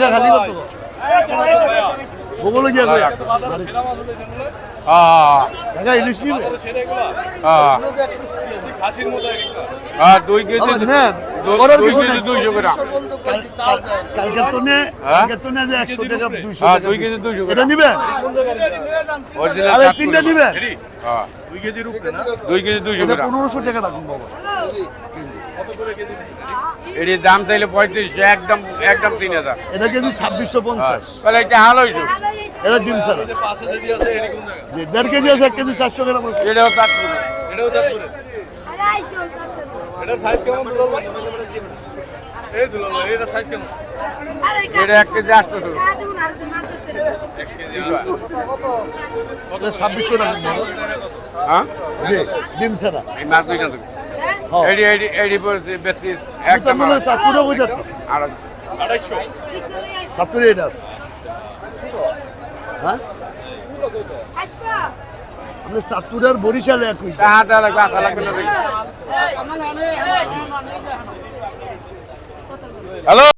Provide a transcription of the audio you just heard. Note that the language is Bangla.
কাকা খালি করতো বগলে গিয়া কয়া হ্যাঁ কাকা ইলিশ নিবে? হ্যাঁ হ্যাঁ দুই কেজি করার কিছু কালকে তো নে হ্যাঁ? কালকে তো নে যে একশো টাকা দুইশো হ্যাঁ, টাকা দুই কেজি দিছে। 200 এটা নিবেন আরে তিনটা নিবেন হ্যাঁ। কেজি টাকা রাখুন বাবা। এটির দাম চাইলে পঁয়ত্রিশশো একদম একদম তিন হাজার। এটা কেজি ছাব্বিশশো হ্যাঁ। পঞ্চাশ। তাহলে এটা হালো হইছো এটা ডিম যে দেড় কেজি আছে এক কেজি চারশো গ্রাম আছে। এটাও চাঁদপুরি এটা এক কেজি আটশো এটা ছাব্বিশশো বাবা হ্যাঁ? ডিম ছাড়া। এই মাছ দুইটা হ্যাঁ। এডি এডি এডি পড়ছে বেত্রিশ তো একদম মনে হয় চাঁদপুরে বোঝা তো আর চাঁদপুরে এটা হ্যাঁ? আমরা চাঁদপুরে আর বরিশালে একই হ্যালো